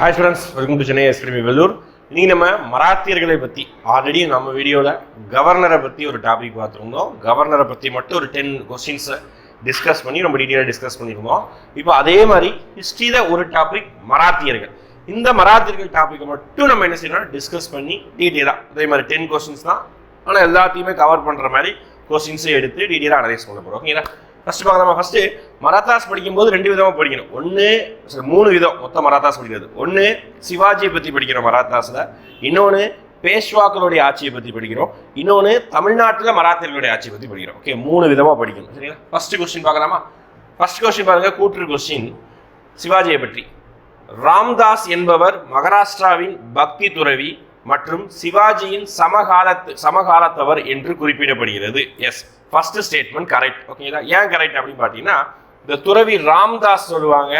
Hi students welcome to Chennai எஸ்பிரிமி Vellore இன்னைக்கு நம்ம மராத்தியர்களை பற்றி ஆல்ரெடி நம்ம வீடியோவில் கவர்னரை பற்றி ஒரு டாபிக் பார்த்துருந்தோம். கவர்னரை பற்றி மட்டும் ஒரு டென் கொஸ்டின்ஸை டிஸ்கஸ் பண்ணி ரொம்ப டீட்டெயிலாக டிஸ்கஸ் பண்ணியிருந்தோம். இப்போ அதே மாதிரி ஹிஸ்ட்ரியில் ஒரு டாபிக் மராத்தியர்கள். இந்த மராத்தியர்கள் டாப்பிக்கை மட்டும் நம்ம என்ன செய்யணும் டிஸ்கஸ் பண்ணி டீட்டெயிலாக அதே மாதிரி டென் கொஸ்டின்ஸ் தான். ஆனால் எல்லாத்தையுமே கவர் பண்ணுற மாதிரி கொஸ்டின்ஸை எடுத்து டீட்டெயிலாக அனலைஸ் பண்ண போகிறோம் ஓகேங்களா ஃபர்ஸ்ட் பார்க்கலாமா ஃபஸ்ட்டு மராத்தாஸ் படிக்கும்போது ரெண்டு விதமாக படிக்கணும். ஒன்று மூணு விதம் மொத்த மராத்தாஸ் படிக்கிறது. ஒன்று சிவாஜியை பற்றி படிக்கிறோம் மராத்தாஸில். இன்னொன்று பேஷ்வாக்களுடைய ஆட்சியை பற்றி படிக்கிறோம். இன்னொன்று தமிழ்நாட்டில் மராத்தியர்களுடைய ஆட்சியை பற்றி படிக்கிறோம். ஓகே மூணு விதமாக படிக்கணும். சரிங்களா? ஃபர்ஸ்ட் கொஸ்டின் பார்க்கலாமா? ஃபர்ஸ்ட் கொஸ்டின் பாருங்கள் கூற்று கொஸ்டின் சிவாஜியை பற்றி. ராம்தாஸ் என்பவர் மகாராஷ்டிராவின் பக்தி துறவி மற்றும் சிவாஜியின் சமகாலத்து சமகாலத்தவர் என்று குறிப்பிடப்படுகிறது. எஸ் ஃபர்ஸ்ட் ஸ்டேட்மெண்ட் கரெக்ட் ஓகேங்களா ஏன் கரெக்ட் அப்படின்னு பார்த்தீங்கன்னா இந்த துறவி ராம்தாஸ் சொல்லுவாங்க.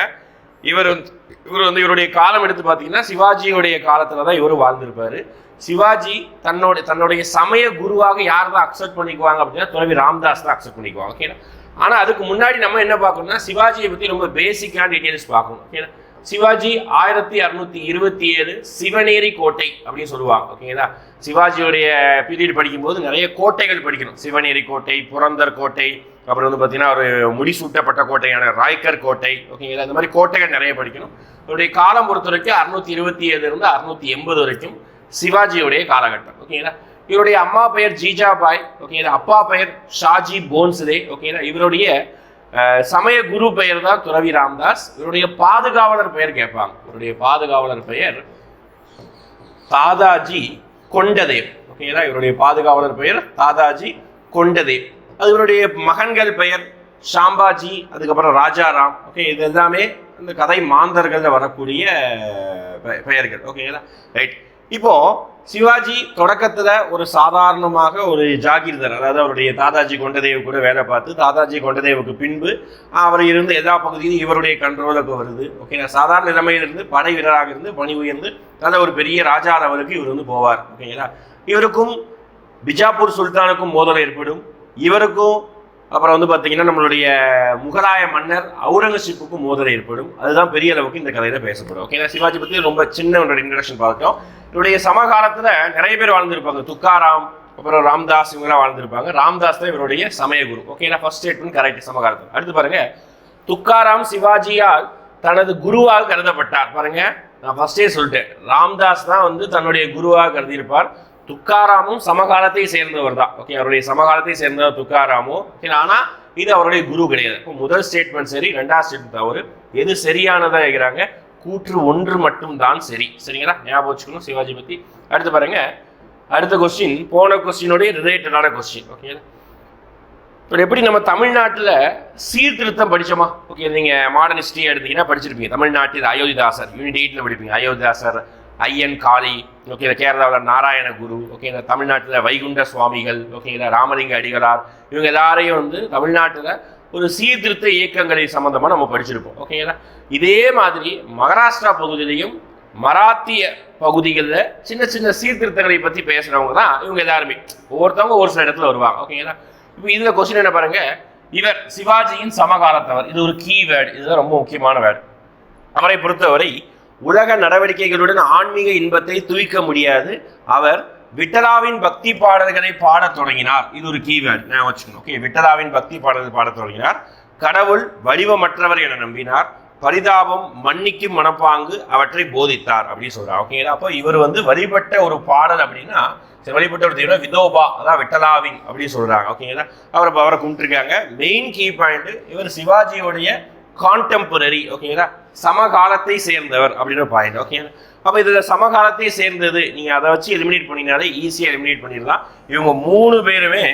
இவர் வந்து இவர் வந்து இவருடைய காலம் எடுத்து பார்த்தீங்கன்னா சிவாஜியுடைய காலத்தில் தான் இவர் வாழ்ந்திருப்பார். சிவாஜி தன்னோட தன்னுடைய சமய குருவாக யார் தான் அக்செப்ட் பண்ணிக்குவாங்க அப்படின்னா துறவி ராம்தாஸ் தான் அக்செப்ட் பண்ணிக்குவாங்க. ஓகேங்களா ஆனால் அதுக்கு முன்னாடி நம்ம என்ன பார்க்கணும்னா சிவாஜியை பற்றி ரொம்ப பேசிக்கான டீட்டெயில்ஸ் பார்க்கணும். ஓகேங்களா சிவாஜி ஆயிரத்தி அறுநூத்தி இருபத்தி ஏழு சிவநேரி கோட்டை அப்படின்னு சொல்லுவாங்க ஓகேங்களா சிவாஜியுடைய பீரியட் படிக்கும்போது நிறைய கோட்டைகள் படிக்கணும். சிவநேரி கோட்டை புரந்தர் கோட்டை அப்புறம் வந்து பார்த்தீங்கன்னா ஒரு முடிசூட்டப்பட்ட கோட்டையான ராய்கர் கோட்டை ஓகேங்களா இந்த மாதிரி கோட்டைகள் நிறைய படிக்கணும். இவருடைய காலம் பொறுத்த வரைக்கும் அறுநூத்தி இருபத்தி ஏழு இருந்து அறுநூத்தி எண்பது வரைக்கும் சிவாஜியுடைய காலகட்டம் ஓகேங்களா இவருடைய அம்மா பெயர் ஜீஜாபாய் ஓகேங்களா அப்பா பெயர் ஷாஜி போன்ஸ்தே ஓகேங்களா இவருடைய சமய குரு பெயர் தான் துறவி ராம்தாஸ். இவருடைய பாதுகாவலர் பெயர் கேட்பாங்க. இவருடைய பாதுகாவலர் பெயர் தாதாஜி கொண்டதேவ். ஓகேங்களா இவருடைய பாதுகாவலர் பெயர் தாதாஜி கொண்டதேவ். அது இவருடைய மகன்கள் பெயர் ஷாம்பாஜி அதுக்கப்புறம் ராஜாராம். ஓகே இது எல்லாமே இந்த கதை மாந்தர்கள்ல வரக்கூடிய பெ- பெயர்கள். ஓகேங்களா ரைட் இப்போ சிவாஜி தொடக்கத்துல ஒரு சாதாரணமாக ஒரு ஜாகிர்தார் அதாவது அவருடைய தாதாஜி கொண்டதேவு கூட வேலை பார்த்து தாதாஜி கொண்டதேவுக்கு பின்பு அவர் இருந்த எல்லா பகுதியும் இவருடைய கண்ட்ரோலுக்கு வருது. ஓகேங்களா சாதாரண நிலைமையிலிருந்து படை வீரராக இருந்து பணி உயர்ந்து நல்ல ஒரு பெரிய ராஜா லெவலுக்கு இவர் வந்து போவார். ஓகேங்களா இவருக்கும் பிஜாப்பூர் சுல்தானுக்கும் மோதல் ஏற்படும். இவருக்கும் அப்புறம் வந்து பார்த்தீங்கன்னா நம்மளுடைய முகலாய மன்னர் அவுரங்கசீப்புக்கும் மோதல் ஏற்படும். அதுதான் பெரிய அளவுக்கு இந்த கதையில பேசப்படும். ஓகேங்களா சிவாஜி பத்தி ரொம்ப சின்ன ஒரு இன்ட்ரடக்ஷன் பார்த்தோம் இவருடைய சமகாலத்துல நிறைய பேர் வாழ்ந்திருப்பாங்க. துக்காராம் அப்புறம் ராம்தாஸ் இவங்கெல்லாம் வாழ்ந்திருப்பாங்க. ராம்தாஸ் தான் இவருடைய சமயகுரு. ஓகேங்களா ஃபர்ஸ்ட் ஸ்டேட்மெண்ட் கரெக்ட் சமகாலத்தில். அடுத்து பாருங்க. துக்காராம் சிவாஜியால் தனது குருவாக கருதப்பட்டார். பாருங்க நான் ஃபர்ஸ்டே சொல்லிட்டேன். ராம்தாஸ் தான் வந்து தன்னுடைய குருவாக கருதியிருப்பார். துக்காராமும் சமகாலத்தை சேர்ந்தவர் தான். ஓகே அவருடைய சமகாலத்தை சேர்ந்தவர் துக்காராமும் ஓகே ஆனா இது அவருடைய குரு கிடையாது. இப்போ முதல் ஸ்டேட்மெண்ட் சரி ரெண்டாவது ஸ்டேட்மெண்ட் தவறு. எது சரியானதா இருக்கிறாங்க கூற்று ஒன்று மட்டும் தான் சரி. சரிங்களா? ஞாபகம் வச்சுக்கணும் சிவாஜி பத்தி. அடுத்து பாருங்க. அடுத்த கொஸ்டின் போன கொஸ்டினோடைய ரிலேட்டடான கொஸ்டின் ஓகேங்களா இப்போ எப்படி நம்ம தமிழ்நாட்டில் சீர்திருத்தம் படிச்சோமா? ஓகே நீங்கள் மாடர்ன் ஹிஸ்ட்ரி எடுத்தீங்கன்னா படிச்சிருப்பீங்க. தமிழ்நாட்டில் அயோத்திதாசர் யூனிட் எயிட்டில் படிப்பீங்க. அயோத்திதாசர் ஐயன் காளி ஓகே கேரளாவில் நாராயண குரு ஓகே தமிழ்நாட்டில் வைகுண்ட சுவாமிகள் ஓகேங்களா ராமலிங்க அடிகளார் இவங்க எல்லாரையும் வந்து தமிழ்நாட்டில் ஒரு சீர்திருத்த இயக்கங்களை சம்மந்தமாக நம்ம படிச்சிருப்போம் ஓகேங்களா? இதே மாதிரி மகாராஷ்டிரா பகுதியிலையும் மராத்திய பகுதிகளில் சின்ன சின்ன சீர்திருத்தங்களை பற்றி பேசுகிறவங்க தான் இவங்க எல்லாருமே. ஒவ்வொருத்தவங்க ஒரு சில இடத்துல வருவாங்க ஓகேங்களா? இப்போ இதில் கொஸ்டின் என்ன பாருங்க? இவர் சிவாஜியின் சமகாலத்தவர். இது ஒரு கீ வேர்டு இதுதான் ரொம்ப முக்கியமான வேர்டு அவரை பொறுத்தவரை உலக நடவடிக்கைகளுடன் ஆன்மீக இன்பத்தை துய்க்க முடியாது. அவர் விட்டலாவின் பக்தி பாடல்களை பாடத் தொடங்கினார். இது ஒரு கீவேர்ட் நான் வச்சுக்கணும். ஓகே விட்டலாவின் பக்தி பாடல்கள் பாடத் தொடங்கினார். கடவுள் வடிவமற்றவர் என நம்பினார். பரிதாபம் மன்னிக்கும் மனப்பாங்கு அவற்றை போதித்தார் அப்படின்னு சொல்றார். ஓகேங்களா அப்போ இவர் வந்து வழிபட்ட ஒரு பாடல் அப்படின்னா வழிபட்ட ஒரு தெய்வம் விதோபா அதான் விட்டலாவின் அப்படின்னு சொல்றாங்க. ஓகேங்களா அவர் அவரை கும்பிட்டுருக்காங்க. மெயின் கீ பாயிண்ட் இவர் சிவாஜியோடைய கான்டெம்பரரி ஓகேங்களா சமகாலத்தை சேர்ந்தவர் அப்படின்ற பாயிண்ட் ஓகேங்களா அப்போ இதில் சமகாலத்தை சேர்ந்தது நீங்கள் அதை வச்சு எலிமினேட் பண்ணினாலே ஈஸியாக எலிமினேட் பண்ணிடலாம். இவங்க மூணு பேருமே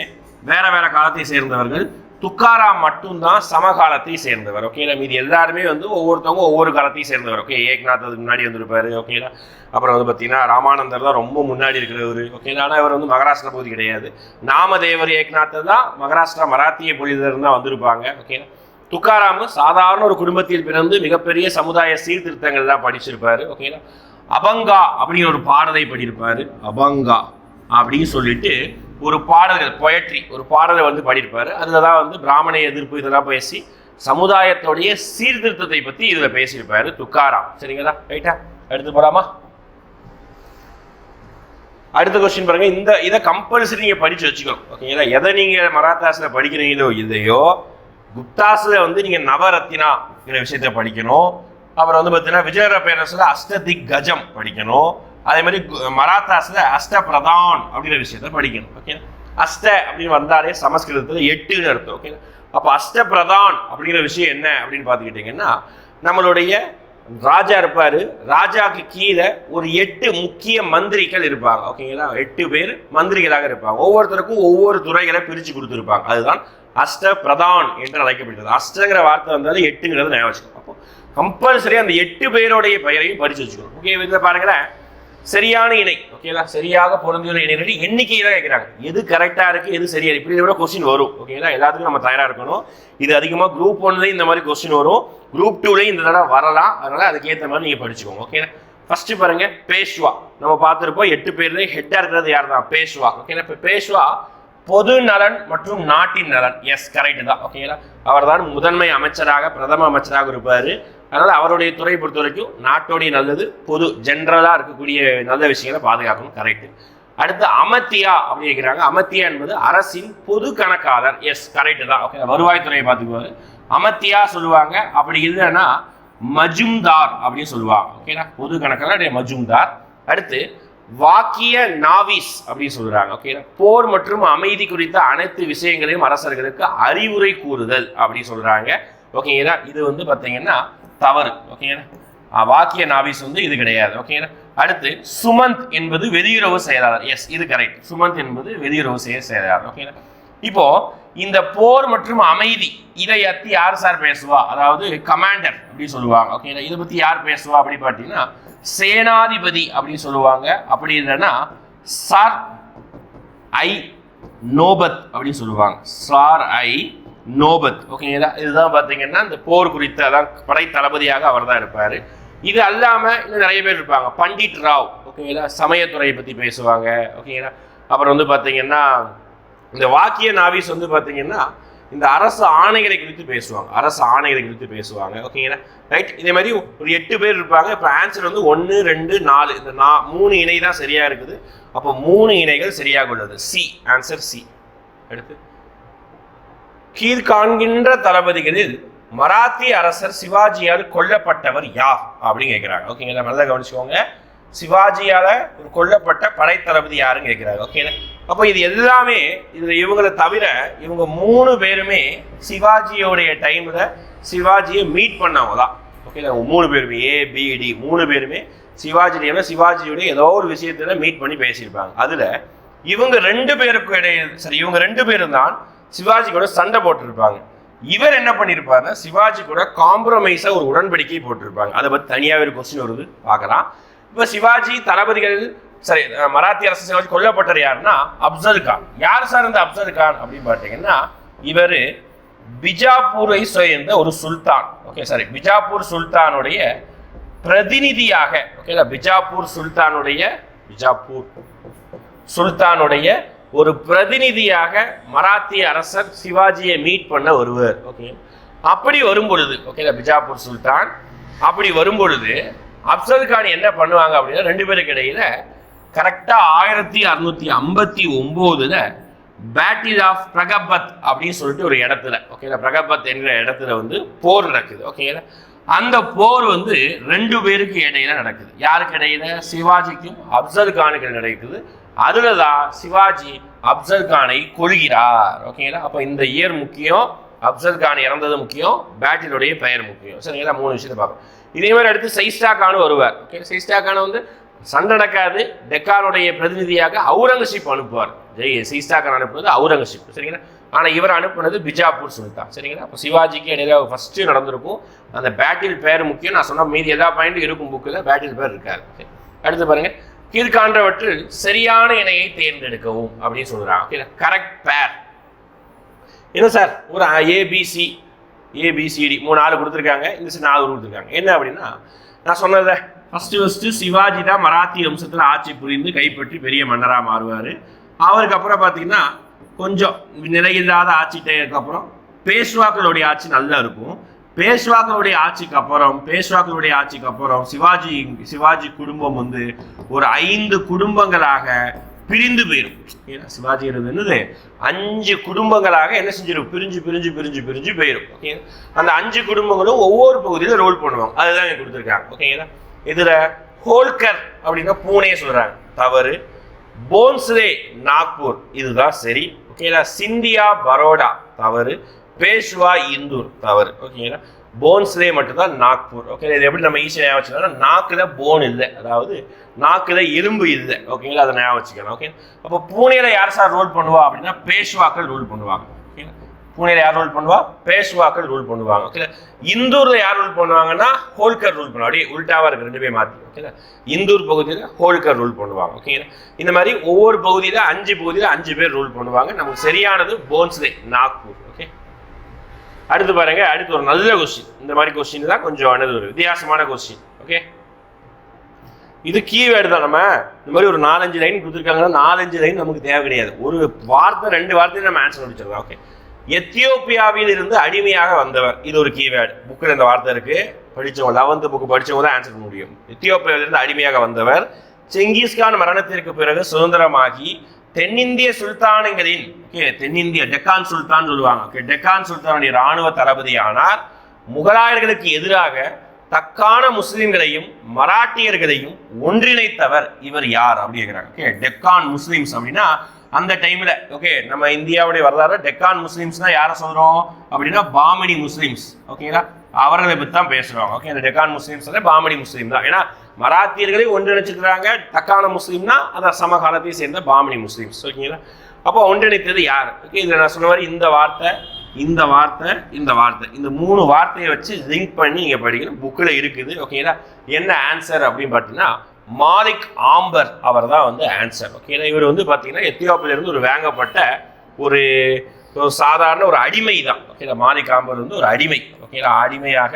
வேற வேற காலத்தை சேர்ந்தவர்கள். துக்காராம் மட்டும்தான் சமகாலத்தை சேர்ந்தவர் ஓகேங்களா மீதி எல்லாருமே வந்து ஒவ்வொருத்தவங்க ஒவ்வொரு காலத்தையும் சேர்ந்தவர் ஓகே ஏக்நாத் அதுக்கு முன்னாடி வந்திருப்பாரு ஓகேங்களா அப்புறம் வந்து பார்த்தீங்கன்னா ராமானந்தர் தான் ரொம்ப முன்னாடி இருக்கிறவர் ஓகேங்களா ஆனால் இவர் வந்து மகாராஷ்டிரா பகுதி கிடையாது. நாமதேவர் ஏக்நாத் தான் மகாராஷ்டிரா மராத்திய பகுதியிலிருந்து தான் வந்திருப்பாங்க ஓகேங்களா துக்காராம் சாதாரண ஒரு குடும்பத்தில் பிறந்து மிகப்பெரிய சமுதாய சீர்திருத்தங்கள் தான் படிச்சிருப்பாரு ஓகேங்களா அபங்கா அப்படிங்கிற ஒரு பாடலை படிப்பார் அபங்கா அப்படின்னு சொல்லிட்டு ஒரு பாடல்கள் பொயட்ரி ஒரு பாடலை வந்து பாடியிருப்பாரு. அதில் தான் வந்து பிராமண எதிர்ப்பு இதெல்லாம் பேசி சமுதாயத்துடைய சீர்திருத்தத்தை பற்றி இதில் பேசியிருப்பாரு துக்காராம். சரிங்களா? ரைட்டா அடுத்து போகலாமா அடுத்த கொஸ்டின் பாருங்க. இந்த இதை கம்பல்சரி நீங்கள் படித்து வச்சுக்கணும் ஓகேங்களா எதை நீங்கள் மராத்தாஸில் படிக்கிறீங்களோ இதையோ குப்தாஸில் வந்து நீங்கள் நவரத்தினாங்கிற விஷயத்த படிக்கணும். அப்புறம் வந்து பார்த்தீங்கன்னா விஜயர பேரரசில் அஷ்டதிக் கஜம் படிக்கணும். அதே மாதிரி கு- அஷ்ட பிரதான் அப்படிங்கிற விஷயத்த படிக்கணும். ஓகே? அஷ்ட அப்படின்னு வந்தாலே சமஸ்கிருதத்தில் எட்டுன்னு அர்த்தம். ஓகே? அப்போ அஷ்ட பிரதான் அப்படிங்கிற விஷயம் என்ன அப்படின்னு பார்த்துக்கிட்டிங்கன்னா நம்மளுடைய ராஜா இருப்பார். ராஜாவுக்கு கீழே ஒரு எட்டு முக்கிய மந்திரிகள் இருப்பாங்க. ஓகேங்களா? எட்டு பேர் மந்திரிகளாக இருப்பாங்க. ஒவ்வொருத்தருக்கும் ஒவ்வொரு துறைகளை பிரித்து கொடுத்துருப்பாங்க. அதுதான் அஷ்ட பிரதான் என்று அழைக்கப்படுகிறது. அஷ்டங்கிற வார்த்தை வந்தாலும் எட்டுங்கிறது ஞாபகம் வச்சுக்கணும் அப்போ கம்பல்சரி அந்த எட்டு பேருடைய பெயரையும் படிச்சு வச்சுக்கணும். ஓகே இதில் பாருங்களேன். சரியான இணை. ஓகேங்களா சரியாக பொருந்தியுள்ள இணைகள் எண்ணிக்கை தான் கேட்குறாங்க. எது கரெக்டாக இருக்குது எது சரியாக இப்படி விட கொஸ்டின் வரும். ஓகேங்களா எல்லாத்துக்கும் நம்ம தயாராக இருக்கணும். இது அதிகமாக குரூப் ஒன்லேயும் இந்த மாதிரி கொஸ்டின் வரும். குரூப் டூலேயும் இந்த தடவை வரலாம். அதனால் அதுக்கேற்ற மாதிரி நீங்கள் படிச்சுக்கோங்க. ஓகேங்களா ஃபஸ்ட்டு பாருங்கள் பேஷ்வா நம்ம பார்த்துருப்போம் எட்டு பேர்லேயும் ஹெட்டாக இருக்கிறது யார் தான் பேஷ்வா ஓகேங்களா இப்போ பேஷ்வா பொது நலன் மற்றும் நாட்டின் நலன். எஸ் கரெக்ட் தான். ஓகேங்களா அவர் தான் முதன்மை அமைச்சராக பிரதம அமைச்சராக இருப்பார். அதனால் அவருடைய துறை பொறுத்த வரைக்கும் நாட்டோடைய நல்லது பொது ஜென்ரலாக இருக்கக்கூடிய நல்ல விஷயங்களை பாதுகாக்கணும் கரெக்ட் அடுத்து அமத்தியா அப்படின்னு கேட்குறாங்க அமத்தியா என்பது அரசின் பொது கணக்காளர். எஸ் கரெக்ட் தான். ஓகே வருவாய்த்துறையை பார்த்துக்குவாரு. அமத்தியா சொல்லுவாங்க. அப்படி இல்லைன்னா மஜும்தார் அப்படின்னு சொல்லுவாங்க. ஓகேனா பொது கணக்காளர் மஜும்தார். அடுத்து வாக்கிய நாவிஸ் அப்படின்னு சொல்றாங்க ஓகே போர் மற்றும் அமைதி குறித்த அனைத்து விஷயங்களையும் அரசர்களுக்கு அறிவுரை கூறுதல் அப்படின்னு சொல்றாங்க. ஓகேங்களா இது வந்து பார்த்தீங்கன்னா தவறு ஓகேங்களா வாக்கிய நாவிஸ் வந்து இது கிடையாது ஓகேங்களா அடுத்து சுமந்த் என்பது வெளியுறவு செயலாளர். எஸ் இது கரெக்ட் சுமந்த் என்பது வெளியுறவு செயல் செயலாளர் ஓகேங்களா இப்போ இந்த போர் மற்றும் அமைதி இதை அத்தி யார் சார் பேசுவா? அதாவது கமாண்டர் அப்படின்னு சொல்லுவாங்க ஓகேங்களா இதை பத்தி யார் பேசுவா அப்படி பார்த்தீங்கன்னா சேனாதிபதி அப்படின்னு சொல்லுவாங்க. அப்படி இல்லைன்னா சார் ஐ நோபத் அப்படின்னு சொல்லுவாங்க. சார் ஐ நோபத். ஓகேங்களா இதுதான் பார்த்தீங்கன்னா இந்த போர் குறித்த அதான் படை தளபதியாக அவர் தான் இருப்பார். இது அல்லாமல் இன்னும் நிறைய பேர் இருப்பாங்க. பண்டிட் ராவ். ஓகேங்களா சமயத்துறையை பற்றி பேசுவாங்க. ஓகேங்களா அப்புறம் வந்து பார்த்தீங்கன்னா இந்த வாக்கிய நாவிஸ் வந்து பார்த்தீங்கன்னா இந்த அரசு ஆணைகளை குறித்து பேசுவாங்க. அரசு ஆணைகளை குறித்து பேசுவாங்க. ஓகேங்களா ரைட் இதே மாதிரி ஒரு எட்டு பேர் இருப்பாங்க. இப்போ ஆன்சர் வந்து ஒன்று ரெண்டு நாலு. இந்த நா மூணு இணை தான் சரியாக இருக்குது. அப்போ மூணு இணைகள் சரியாக உள்ளது. சி ஆன்சர் சி அடுத்து. கீழ்காண்கின்ற தளபதிகளில் மராத்திய அரசர் சிவாஜியால் கொல்லப்பட்டவர் யார்? அப்படின்னு கேட்குறாங்க ஓகேங்களா நல்லா கவனிச்சுக்கோங்க. சிவாஜியால் கொல்லப்பட்ட படைத்தளபதி யாருன்னு கேட்குறாங்க ஓகேங்களா அப்போ இது எல்லாமே இதுல இவங்களை தவிர இவங்க மூணு பேருமே சிவாஜியோடைய டைம்ல சிவாஜியை மீட் பண்ணவங்க தான் ஓகேங்களா மூணு பேருமே ஏ பிடி மூணு பேருமே சிவாஜி டைம்ல சிவாஜியோடைய ஏதோ ஒரு விஷயத்துல மீட் பண்ணி பேசியிருப்பாங்க. அதுல இவங்க ரெண்டு பேருக்கும் இடையே சரி இவங்க ரெண்டு பேரும் தான் சிவாஜி கூட சண்டை போட்டிருப்பாங்க. இவர் என்ன பண்ணியிருப்பாருன்னா சிவாஜி கூட காம்ப்ரமைஸா ஒரு உடன்படிக்கை போட்டிருப்பாங்க. அதை பத்தி தனியாகவே ஒரு கொஸ்டின் வருது பார்க்கலாம். இப்போ சிவாஜி தளபதிகள் சரி மராத்தி அரசு சிவாஜி கொல்லப்பட்டவர் யாருன்னா அப்சல் கான். யார் சார் இந்த அப்சல் கான் அப்படின்னு பார்த்தீங்கன்னா இவர் பிஜாப்பூரை சேர்ந்த ஒரு சுல்தான். ஓகே சாரி பிஜாப்பூர் சுல்தானுடைய பிரதிநிதியாக ஓகேங்களா பிஜாப்பூர் சுல்தானுடைய பிஜாப்பூர் சுல்தானுடைய ஒரு பிரதிநிதியாக மராத்திய அரசர் சிவாஜியை மீட் பண்ண வருவார் ஓகே அப்படி வரும் பொழுது பிஜாப்பூர் சுல்தான் அப்படி வரும் பொழுது அப்சல் கான் என்ன பண்ணுவாங்க அப்படின்னா ரெண்டு பேருக்கு இடையில கரெக்டாக ஆயிரத்தி அறுநூத்தி ஐம்பத்தி ஒம்போதுல பேட்டில் ஆஃப் பிரகபத் அப்படின்னு சொல்லிட்டு ஒரு இடத்துல ஓகேங்களா பிரகபத் என்கிற இடத்துல வந்து போர் நடக்குது ஓகேங்களா அந்த போர் வந்து ரெண்டு பேருக்கு இடையில நடக்குது. யாருக்கு இடையில? சிவாஜிக்கும் அப்சல் கானுக்கு நடக்குது. அதுல தான் சிவாஜி அப்சல் கானை கொள்கிறார் ஓகேங்களா அப்போ இந்த இயர் முக்கியம் அப்சல் கான் இறந்தது முக்கியம் பேட்டிலுடைய பெயர் முக்கியம். சரிங்களா? மூணு விஷயத்தை பார்ப்போம். இதே மாதிரி அடுத்து சைஸ்டா கான் வருவார் ஓகே சைஸ்டா கான் வந்து சண்டை நடக்காது டெக்கானுடைய பிரதிநிதியாக அவுரங்கசீப் அனுப்புவார். ஜெய் சீஸ்தாக்கர் அனுப்புனது அவுரங்கசீப் சரிங்களா? ஆனால் இவர் அனுப்புனது பிஜாப்பூர் சுல்தான் சரிங்களா? அப்போ சிவாஜிக்கு இடையில ஃபஸ்ட்டு நடந்திருக்கும். அந்த பேட்டில் பேர் முக்கியம். நான் சொன்ன மீதி எல்லா பாயிண்ட் இருக்கும் புக்கில் பேட்டில் பேர் இருக்காது. அடுத்து பாருங்கள் கீழ்காண்டவற்றில் சரியான இணையை தேர்ந்தெடுக்கவும் அப்படின்னு சொல்கிறாங்க ஓகே கரெக்ட் பேர் என்ன சார் ஒரு ஏபிசி ஏபிசிடி மூணு ஆள் கொடுத்துருக்காங்க. இந்த நாலு கொடுத்துருக்காங்க. என்ன அப்படின்னா நான் சொன்னதை ஃபர்ஸ்ட் ஃபஸ்ட்டு சிவாஜி தான் மராத்தி வம்சத்தில் ஆட்சி புரிந்து கைப்பற்றி பெரிய மன்னராக மாறுவார். அவருக்கு அப்புறம் பார்த்தீங்கன்னா கொஞ்சம் நிலையில்லாத ஆட்சி அப்புறம் பேஷ்வாக்களுடைய ஆட்சி நல்லா இருக்கும். பேஷ்வாக்களுடைய ஆட்சிக்கு அப்புறம் பேஷ்வாக்களுடைய ஆட்சிக்கு அப்புறம் சிவாஜி சிவாஜி குடும்பம் வந்து ஒரு ஐந்து குடும்பங்களாக பிரிந்து போயிடும் ஏன்னா சிவாஜி என்னது? அஞ்சு குடும்பங்களாக என்ன செஞ்சிடும் பிரிஞ்சு பிரிஞ்சு பிரிஞ்சு பிரிஞ்சு போயிடும் ஓகே அந்த அஞ்சு குடும்பங்களும் ஒவ்வொரு பகுதியில் ரோல் பண்ணுவாங்க. அதுதான் கொடுத்துருக்காங்க. ஓகேங்களா? இதுல ஹோல்கர் அப்படின்னா பூனே சொல்றாங்க. தவறு. போன்ஸ்லே நாக்பூர். இதுதான் சரி. ஓகேங்களா சிந்தியா பரோடா. தவறு. பேஷ்வா இந்தூர். தவறு. ஓகேங்களா போன்ஸ்லே மட்டும்தான் நாக்பூர். ஓகே இது எப்படி நம்ம ஈஸியாக ஞாபகம் வச்சுக்கலாம் நாக்கில் போன் இல்லை. அதாவது நாக்கில் எலும்பு இல்லை. ஓகேங்களா அதை ஞாபகம் வச்சுக்கணும். ஓகே அப்போ பூனேல யார் சார் ரூல் பண்ணுவா அப்படின்னா பேஷ்வாக்கள் ரூல் பண்ணுவாங்க. புனேல யார் ரூல் பண்ணுவா? பேஷ்வாக்கள் ரூல் பண்ணுவாங்க ஓகே இந்தூர்ல யார் ரூல் பண்ணுவாங்கன்னா ஹோல்கர் ரூல் பண்ணுவாங்க. அப்படியே உல்டாவா இருக்கு ரெண்டு பேர் மாத்தி ஓகேங்களா இந்தூர் பகுதியில் ஹோல்கர் ரூல் பண்ணுவாங்க ஓகேங்களா இந்த மாதிரி ஒவ்வொரு பகுதியில் அஞ்சு பகுதியில் அஞ்சு பேர் ரூல் பண்ணுவாங்க. நமக்கு சரியானது போன்ஸ்லே நாக்பூர் ஓகே அடுத்து பாருங்க அடுத்து ஒரு நல்ல கொஸ்டின் இந்த மாதிரி கொஸ்டின் தான் கொஞ்சம் அனது ஒரு வித்தியாசமான கொஸ்டின் ஓகே இது கீவேர்டு தான் நம்ம. இந்த மாதிரி ஒரு நாலஞ்சு லைன் கொடுத்துருக்காங்கன்னா நாலஞ்சு லைன் நமக்கு தேவை கிடையாது. ஒரு வார்த்தை ரெண்டு வார்த்தையும் நம்ம ஆன்சர் முடிச்சிருக்கோம் ஓகே எத்தியோப்பியாவில் இருந்து அடிமையாக வந்தவர். இது ஒரு கீவேர்டு புக்கில் இந்த வார்த்தை இருக்கு. படித்தவங்க லெவன்த்து புக்கு படிச்சவங்க தான் ஆன்சர் முடியும். எத்தியோப்பியாவிலிருந்து அடிமையாக வந்தவர். செங்கிஸ்கான் மரணத்திற்கு பிறகு சுதந்திரமாகி தென்னிந்திய சுல்தானுங்களின் ஓகே தென்னிந்திய டெக்கான் சுல்தான் சொல்லுவாங்க. ஓகே டெக்கான் சுல்தானுடைய இராணுவ தளபதியானார். முகலாயர்களுக்கு எதிராக தக்கான முஸ்லீம்களையும் மராட்டியர்களையும் ஒன்றிணைத்தவர் இவர் யார் அப்படிங்கிறாங்க ஓகே டெக்கான் முஸ்லீம்ஸ் அப்படின்னா அந்த டைம்ல ஓகே நம்ம இந்தியாவுடைய வரலாறு டெக்கான் முஸ்லீம்ஸ்னா யாரை சொல்றோம் அப்படின்னா பாமணி முஸ்லீம்ஸ். ஓகேங்களா? அவர்களை பற்றி தான் பேசுறோம். ஓகே அந்த டெக்கான் முஸ்லீம்ஸ் பாமணி முஸ்லீம் தான். ஏன்னா மராத்தியர்களை ஒன்றிணைச்சிருக்கிறாங்க தக்கான முஸ்லீம்னா அந்த சமகாலத்தை சேர்ந்த பாமணி முஸ்லிம்ஸ். ஓகேங்களா? அப்போ ஒன்றிணைத்தது யார்? ஓகே இதில் நான் சொன்ன மாதிரி இந்த வார்த்தை இந்த வார்த்தை இந்த வார்த்தை. இந்த மூணு வார்த்தையை வச்சு லிங்க் பண்ணி இங்கே படிக்கணும். புக்கில் இருக்குது. ஓகேங்களா என்ன ஆன்சர் அப்படின்னு பார்த்தீங்கன்னா மாலிக் ஆம்பர் அவர் தான் வந்து ஆன்சர் ஓகேங்களா இவர் வந்து பார்த்தீங்கன்னா எத்தியோப்பிலேருந்து ஒரு வாங்கப்பட்ட ஒரு ஒரு சாதாரண ஒரு அடிமை தான். ஓகேங்களா மாலிக் ஆம்பர் வந்து ஒரு அடிமை. ஓகேங்களா அடிமையாக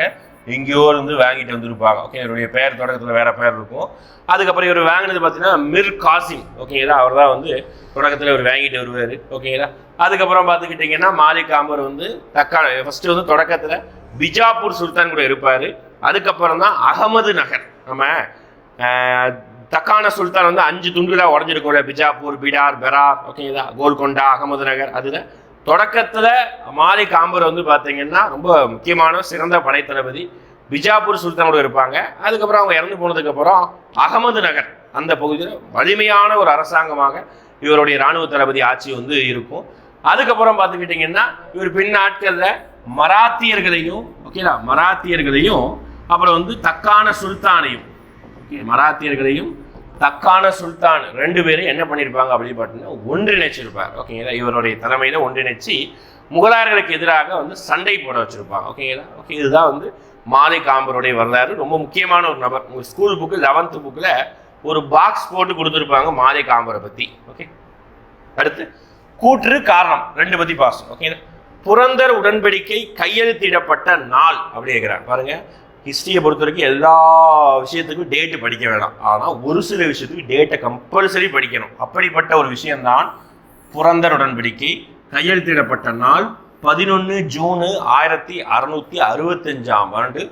எங்கேயோ இருந்து வாங்கிட்டு வந்திருப்பாங்க ஓகே இவருடைய பெயர் தொடக்கத்தில் வேற பெயர் இருக்கும். அதுக்கப்புறம் இவர் வாங்கினது பார்த்தீங்கன்னா மிர் காசிம். ஓகேங்களா அவர் தான் வந்து தொடக்கத்தில் இவர் வாங்கிட்டு வருவார். ஓகேங்களா அதுக்கப்புறம் பார்த்துக்கிட்டிங்கன்னா மாலிக் ஆம்பர் வந்து தக்கான ஃபஸ்ட்டு வந்து தொடக்கத்தில் பிஜாப்பூர் சுல்தான் கூட இருப்பார். அதுக்கப்புறம் தான் அகமது நகர். நம்ம தக்கான சுல்தான் வந்து அஞ்சு துண்டுகளாக உடஞ்சிருக்கோம்ல பிஜாப்பூர் பிடார் பெரார் ஓகேங்களா கோல்கொண்டா அகமது நகர் அதில் தொடக்கத்தில் மாலிக் காம்பர் வந்து பார்த்தீங்கன்னா ரொம்ப முக்கியமான சிறந்த படைத்தளபதி பிஜாப்பூர் சுல்தானோட இருப்பாங்க. அதுக்கப்புறம் அவங்க இறந்து போனதுக்கப்புறம் அகமது நகர் அந்த பகுதியில் வலிமையான ஒரு அரசாங்கமாக இவருடைய இராணுவ தளபதி ஆட்சி வந்து இருக்கும். அதுக்கப்புறம் பார்த்துக்கிட்டிங்கன்னா இவர் பின் நாட்களில் மராத்தியர்களையும் ஓகேங்களா மராத்தியர்களையும் அப்புறம் வந்து தக்கான சுல்தானையும் ஓகே மராத்தியர்களையும் தக்கான சுல்தான். ரெண்டு பேரும் என்ன பண்ணியிருப்பாங்க அப்படின்னு பார்த்தீங்கன்னா ஒன்றிணைச்சிருப்பாங்க. ஓகேங்களா? இவருடைய தலைமையில் ஒன்றிணைச்சு முகலாயர்களுக்கு எதிராக வந்து சண்டை போட வச்சுருப்பாங்க. ஓகேங்களா? ஓகே இதுதான் வந்து மாலை காம்பருடைய வரலாறு. ரொம்ப முக்கியமான ஒரு நபர். உங்கள் ஸ்கூல் புக்கு லெவன்த்து புக்கில் ஒரு பாக்ஸ் போட்டு கொடுத்துருப்பாங்க மாலை காம்பரை பற்றி ஓகே? அடுத்து கூற்று காரணம். ரெண்டு பற்றி பாசம் ஓகேங்களா? புரந்தர் உடன்படிக்கை கையெழுத்திடப்பட்ட நாள் அப்படிங்கிறார் பாருங்கள் ஹிஸ்ட்ரியை பொறுத்த வரைக்கும் எல்லா விஷயத்துக்கும் டேட்டு படிக்க வேணாம். ஆனால் ஒரு சில விஷயத்துக்கு டேட்டை கம்பல்சரி படிக்கணும். அப்படிப்பட்ட ஒரு விஷயம்தான் புரந்தர் உடன்படிக்கை. கையெழுத்திடப்பட்ட நாள் பதினொன்று ஜூனு ஆயிரத்தி அறுநூற்றி அறுபத்தஞ்சாம் ஆண்டு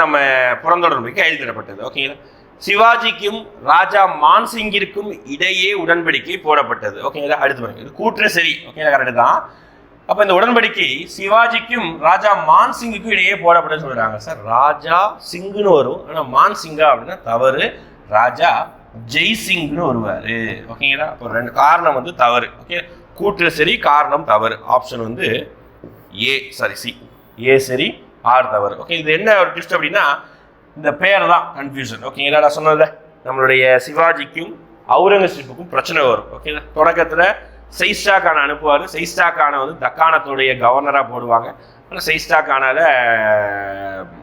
நம்ம புரந்தர் உடன்படிக்கை கையெழுத்திடப்பட்டது. ஓகேங்களா சிவாஜிக்கும் ராஜா மான்சிங்கிற்கும் இடையே உடன்படிக்கை போடப்பட்டது. ஓகேங்களா அடுத்து பாருங்க. இது கூற்று சரி. ஓகேங்களா கரெக்டு தான். அப்போ இந்த உடன்படிக்கை சிவாஜிக்கும் ராஜா மான்சிங்குக்கும் இடையே போடப்பட்டது சொல்றாங்க. சார் ராஜா சிங்குன்னு வரும். ஆனால் மான்சிங்கா அப்படின்னா தவறு. ராஜா ஜெய்சிங்னு வருவார். ஓகேங்களா? ஒரு ரெண்டு காரணம் வந்து தவறு. ஓகே? கூற்று சரி காரணம் தவறு. ஆப்ஷன் வந்து ஏ சாரி சி. ஏ சரி ஆர் தவறு. ஓகே? இது என்ன ஒரு ட்விஸ்ட் அப்படின்னா இந்த பேர் தான் கன்ஃபியூஷன் ஓகேங்களா? நான் சொன்னதில்ல நம்மளுடைய சிவாஜிக்கும் அவுரங்கசீப்புக்கும் பிரச்சனை வரும். ஓகேங்களா? தொடக்கத்தில் சைஸ்டா கான் அனுப்புவார். சைஸ்டா கானை வந்து தக்காணத்துடைய கவர்னராக போடுவாங்க. ஆனால் சைஸ்டா கானால்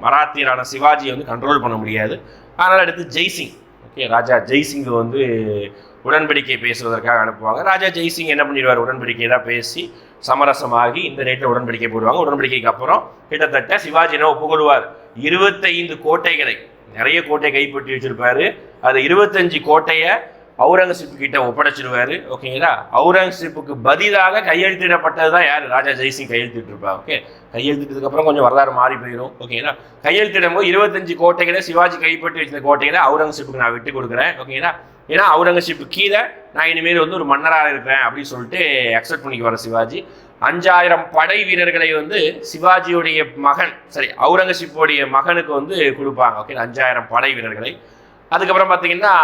மராத்தியரான சிவாஜியை வந்து கண்ட்ரோல் பண்ண முடியாது. அதனால் அடுத்து ஜெய்சிங். ஓகே ராஜா ஜெய்சிங் வந்து உடன்படிக்கை பேசுவதற்காக அனுப்புவாங்க. ராஜா ஜெய்சிங் என்ன பண்ணிடுவார்? உடன்படிக்கையெல்லாம் பேசி சமரசமாகி இந்த ரேட்டில் உடன்படிக்கை போடுவாங்க. உடன்படிக்கைக்கு அப்புறம் கிட்டத்தட்ட சிவாஜி என்ன ஒப்புக்கொள்வார் இருபத்தைந்து கோட்டைகளை நிறைய கோட்டை கைப்பற்றி வச்சிருப்பாரு. அது இருபத்தஞ்சு கோட்டையை அவுரங்கசீப் கிட்ட ஒப்படைச்சிடுவார் ஓகேங்களா? அவுரங்கசீப்புக்கு பதிலாக கையெழுத்திடப்பட்டது தான் யார்? ராஜா ஜெய்சிங் கையெழுத்திட்டு இருப்பா ஓகே? கையெழுத்திட்டதுக்கப்புறம் கொஞ்சம் வரலாறு மாறி போயிடும் ஓகேங்களா? கையெழுத்திடும் போது இருபத்தஞ்சு கோட்டைகளை சிவாஜி கைப்பற்றி வச்சிருந்த கோட்டைகளை அவுரங்கசீப்புக்கு நான் விட்டு கொடுக்குறேன் ஓகேங்களா? ஏன்னா அவுரங்கசீப்பு கீழே நான் இனிமேல் வந்து ஒரு மன்னராக இருக்கிறேன் அப்படின்னு சொல்லிட்டு அக்செப்ட் பண்ணிக்க வர சிவாஜி. அஞ்சாயிரம் படை வீரர்களை வந்து சிவாஜியுடைய மகன் சரி அவுரங்கசீப்புடைய மகனுக்கு வந்து கொடுப்பாங்க ஓகே அஞ்சாயிரம் படை வீரர்களை. அதுக்கப்புறம் பார்த்தீங்கன்னா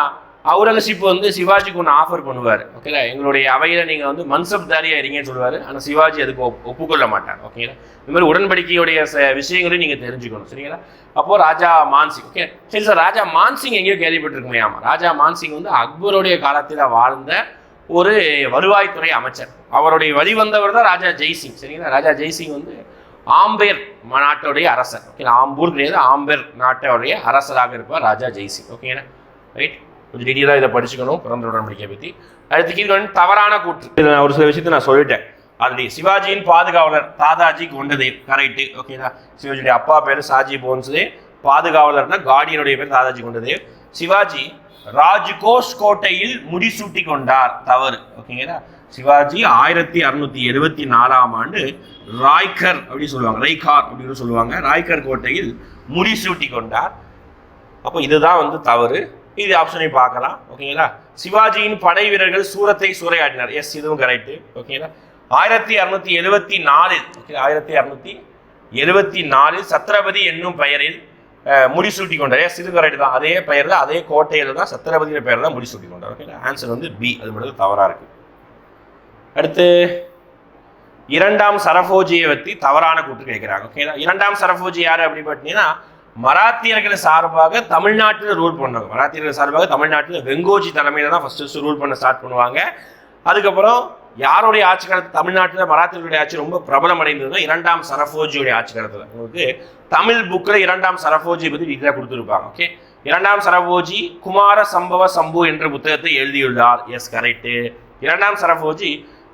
அவுரங்கசீப் வந்து சிவாஜிக்கு ஒன்று ஆஃபர் பண்ணுவார். ஓகேங்களா எங்களுடைய அவையில் நீங்கள் வந்து மன்சப்தாரியாக இருங்கன்னு சொல்லுவார். ஆனால் சிவாஜி அதுக்கு ஒப்புக்கொள்ள மாட்டார். ஓகேங்களா இந்த மாதிரி உடன்படிக்கையுடைய ச- விஷயங்களையும் நீங்கள் தெரிஞ்சுக்கணும். சரிங்களா? அப்போது ராஜா மான்சிங் ஓகே சரி சார் ராஜா மான்சிங் எங்கேயோ கேள்விப்பட்டிருக்குமே. ஆமாம் ராஜா மான்சிங் வந்து அக்பருடைய காலத்தில் வாழ்ந்த ஒரு வருவாய்த்துறை அமைச்சர். அவருடைய வழிவந்தவர் தான் ராஜா ஜெய்சிங். சரிங்களா? ராஜா ஜெய்சிங் வந்து ஆம்பேர் நாட்டுடைய அரசர். ஓகே ஆம்பூர் கிடையாது ஆம்பேர் நாட்டுடைய அரசராக இருப்பார் ராஜா ஜெய்சிங். ஓகேங்களா ரைட் கொஞ்சம் டீட்டெயிலாக இதை படிச்சுக்கணும் பிறந்த உடன்படிக்கை பற்றி அடுத்து கீழ் வந்து தவறான கூற்று. இதில் நான் ஒரு சில விஷயத்தை நான் சொல்லிட்டேன். ஆல்ரெடி சிவாஜியின் பாதுகாவலர் தாதாஜி கொண்டது. கரெக்டு ஓகேங்களா சிவாஜியுடைய அப்பா பேர் சாஜி போன்ஸ்லே பாதுகாவலர்னா கார்டியனுடைய பேர் தாதாஜி கொண்டது. சிவாஜி ராஜ்கோஷ் கோட்டையில் முடிசூட்டி கொண்டார். தவறு. ஓகேங்களா சிவாஜி ஆயிரத்தி அறுநூத்தி எழுபத்தி நாலாம் ஆண்டு ராய்கர் அப்படின்னு சொல்லுவாங்க. ரைகார் அப்படின்னு சொல்லுவாங்க. ராய்கர் கோட்டையில் முடிசூட்டி கொண்டார். அப்போ இதுதான் வந்து தவறு. இது ஆப்ஷனை பார்க்கலாம். ஓகேங்களா சிவாஜியின் படை வீரர்கள் சூரத்தை சூறையாடினார். எஸ் இதுவும் கரெக்டு ஓகேங்களா ஆயிரத்தி அறுநூத்தி எழுபத்தி நாலில் ஓகே ஆயிரத்தி அறுநூத்தி எழுபத்தி நாலில் சத்ரபதி என்னும் பெயரில் முடிசூட்டி கொண்டார் எஸ் இது கரெக்ட் தான். அதே பெயரில் அதே கோட்டையில் தான் சத்ரபதியின் பெயரில் தான் முடிசூட்டி கொண்டார் ஓகேங்களா ஆன்சர் வந்து பி அது மட்டும் தவறாக இருக்கு. அடுத்து இரண்டாம் சரபோஜியை பற்றி தவறான கூட்டு கேட்குறாங்க. ஓகேங்களா இரண்டாம் சரபோஜி யார் அப்படின்னு பார்த்தீங்கன்னா மராத்தியர்கள் சார்பாக தமிழ்நாட்டில் ரூல் பண்ணாங்க மராத்தியர்கள் சார்பாக தமிழ்நாட்டில் வெங்கோஜி தலைமையில தான் ஃபர்ஸ்ட் ரூல் பண்ண ஸ்டார்ட் பண்ணுவாங்க. அதுக்கப்புறம் யாருடைய ஆட்சி காலத்தில்? தமிழ்நாட்டில் மராத்தியர்களுடைய ஆட்சி ரொம்ப பிரபலம் அடைந்ததுன்னா இரண்டாம் சரஃபோஜியுடைய ஆட்சி காலத்தில். உங்களுக்கு தமிழ் புக்கில் இரண்டாம் சரஃபோஜி பற்றி டீட்டெயிலாக கொடுத்துருப்பாங்க. ஓகே இரண்டாம் சரபோஜி குமார சம்பவ சம்பு என்ற புத்தகத்தை எழுதியுள்ளார். எஸ் கரெக்டு இரண்டாம் சரபோஜி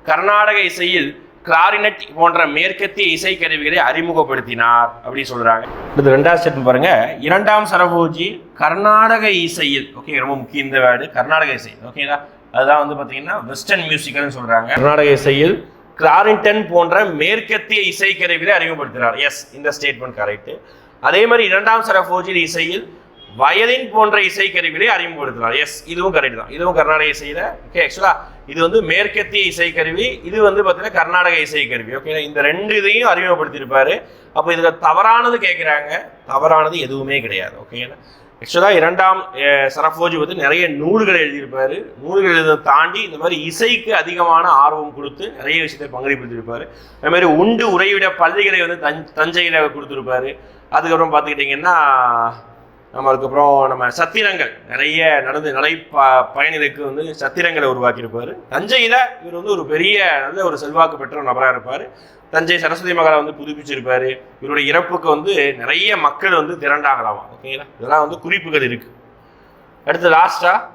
கர்நாடக இசையில் கிளாரினட் போன்ற மேற்கத்திய இசைக்கருவிகளை அறிமுகப்படுத்தினார் அப்படின்னு சொல்றாங்க. இது ரெண்டாவது ஸ்டெப் பாருங்க. இரண்டாம் சரபோஜி கர்நாடக இசையில் ஓகே ரொம்ப முக்கிய இந்த வேர்டு கர்நாடக இசை ஓகேங்களா அதுதான் வந்து பார்த்தீங்கன்னா வெஸ்டர்ன் மியூசிக்கல்னு சொல்றாங்க. கர்நாடக இசையில் கிளாரின்டன் போன்ற மேற்கத்திய இசை கருவிகளை அறிமுகப்படுத்தினார். எஸ் இந்த ஸ்டேட்மெண்ட் கரெக்ட் அதே மாதிரி இரண்டாம் சரபோஜி இசையில் வயலின் போன்ற இசைக்கருவிகளை அறிமுகப்படுத்தினார். எஸ் இதுவும் கரெக்ட் தான். இதுவும் கர்நாடக இசையில ஓகே ஆக்சுவலா இது வந்து மேற்கத்திய இசைக்கருவி இது வந்து பார்த்தீங்கன்னா கர்நாடக இசைக்கருவி. ஓகே இந்த ரெண்டு இதையும் அறிமுகப்படுத்தியிருப்பாரு. அப்போ இதுல தவறானது கேட்குறாங்க தவறானது எதுவுமே கிடையாது. ஓகேங்களா ஆக்சுவலாக இரண்டாம் சரஃபோஜி வந்து நிறைய நூல்கள் எழுதியிருப்பாரு. நூல்கள் எழுத தாண்டி இந்த மாதிரி இசைக்கு அதிகமான ஆர்வம் கொடுத்து நிறைய விஷயத்தை பங்களிப்படுத்திருப்பாரு அதே மாதிரி உண்டு உறைவிட பள்ளிகளை வந்து தஞ் தஞ்சையில் கொடுத்துருப்பாரு. அதுக்கப்புறம் பார்த்துக்கிட்டிங்கன்னா நம்ம அதுக்கப்புறம் நம்ம சத்திரங்கள். நிறைய நடந்து நடை ப பயணிகளுக்கு வந்து சத்திரங்களை உருவாக்கியிருப்பார். தஞ்சையில் இவர் வந்து ஒரு பெரிய நல்ல ஒரு செல்வாக்கு பெற்ற ஒரு நபராக இருப்பார். தஞ்சை சரஸ்வதி மகளை வந்து புதுப்பிச்சிருப்பார். இவருடைய இறப்புக்கு வந்து நிறைய மக்கள் வந்து திரண்டாகலாமா. ஓகேங்களா? இதெல்லாம் வந்து குறிப்புகள் இருக்குது அடுத்து லாஸ்ட்டாக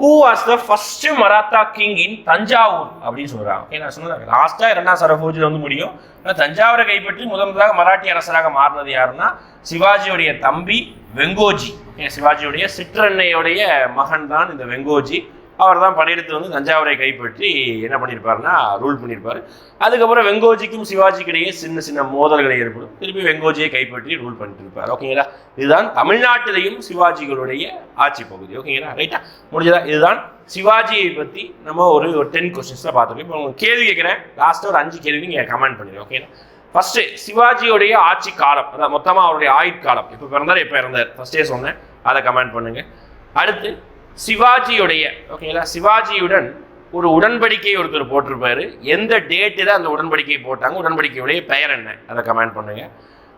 who was the first Maratha king in Thanjavur அப்படின்னு சொல்றாங்க. ஓகே நான் சொன்னது லாஸ்டா இரண்டாம் சரபோஜில் வந்து முடியும். ஆனால் தஞ்சாவூரை கைப்பற்றி முதன் முதலாக மராட்டிய அரசராக மாறினது யாருன்னா சிவாஜியுடைய தம்பி வெங்கோஜி. ஓகே சிவாஜியுடைய சிற்றன்னையுடைய மகன் தான் இந்த வெங்கோஜி. அவர் தான் படையெடுத்து வந்து தஞ்சாவூரை கைப்பற்றி என்ன பண்ணியிருப்பாருன்னா ரூல் பண்ணியிருப்பாரு. அதுக்கப்புறம் வெங்கோஜிக்கும் சிவாஜிக்கு இடையே சின்ன சின்ன மோதல்கள் ஏற்படும். திருப்பி வெங்கோஜியை கைப்பற்றி ரூல் பண்ணிட்டு இருப்பார் ஓகேங்களா இதுதான் தமிழ்நாட்டிலையும் சிவாஜிகளுடைய ஆட்சி பகுதி. ஓகேங்களா ரைட்டா முடிஞ்சதா? இதுதான் சிவாஜியை பற்றி நம்ம ஒரு ஒரு டென் கொஸ்டின்ஸில் பார்த்துருக்கோம். இப்போ உங்களுக்கு கேள்வி கேட்குறேன். லாஸ்ட்டாக ஒரு அஞ்சு கேள்வி நீங்கள் கமெண்ட் பண்ணுங்க ஓகேங்களா ஃபர்ஸ்ட் சிவாஜியுடைய ஆட்சி காலம் அதான் மொத்தமாக அவருடைய ஆயுட்காலம். இப்போ பிறந்தார் எப்போ இறந்தார்? ஃபர்ஸ்டே சொன்னேன். அதை கமெண்ட் பண்ணுங்கள் அடுத்து சிவாஜியுடைய ஓகேங்களா? சிவாஜியுடன் ஒரு உடன்படிக்கை ஒருத்தர் போட்டிருப்பாரு. எந்த டேட்டில் அந்த உடன்படிக்கை போட்டாங்க உடன்படிக்கையுடைய பெயர் என்ன? அதை கமெண்ட் பண்ணுங்க.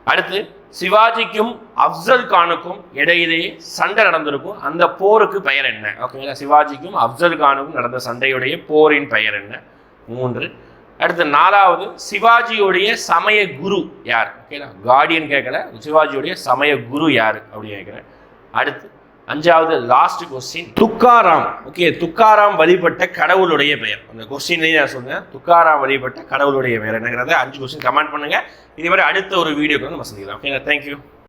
அடுத்து சிவாஜிக்கும் அப்சல் கானுக்கும் இடையிலே சண்டை நடந்திருக்கும். அந்த போருக்கு பெயர் என்ன? ஓகேங்களா? சிவாஜிக்கும் அப்சல் கானுக்கும் நடந்த சண்டையுடைய போரின் பெயர் என்ன? மூன்று. அடுத்து நாலாவது சிவாஜியுடைய சமய குரு யார்? ஓகேங்களா? கார்டியன் கேட்கல. சிவாஜியுடைய சமய குரு யார்? அப்படின்னு கேட்குறேன். அடுத்து அஞ்சாவது last question Tukaram. Okay Tukaram வழிபட்ட கடவுளுடைய பெயர். அந்த கொஸ்டின்லேயே நான் சொன்னேன் துக்காராம் வழிபட்ட கடவுளுடைய பெயர் என்னங்கிறத அஞ்சு கொஸ்டின் கமெண்ட் பண்ணுங்க. இதே மாதிரி அடுத்த ஒரு வீடியோக்கு வந்து நம்ம சந்திக்கலாம். ஓகேங்க தேங்க்யூ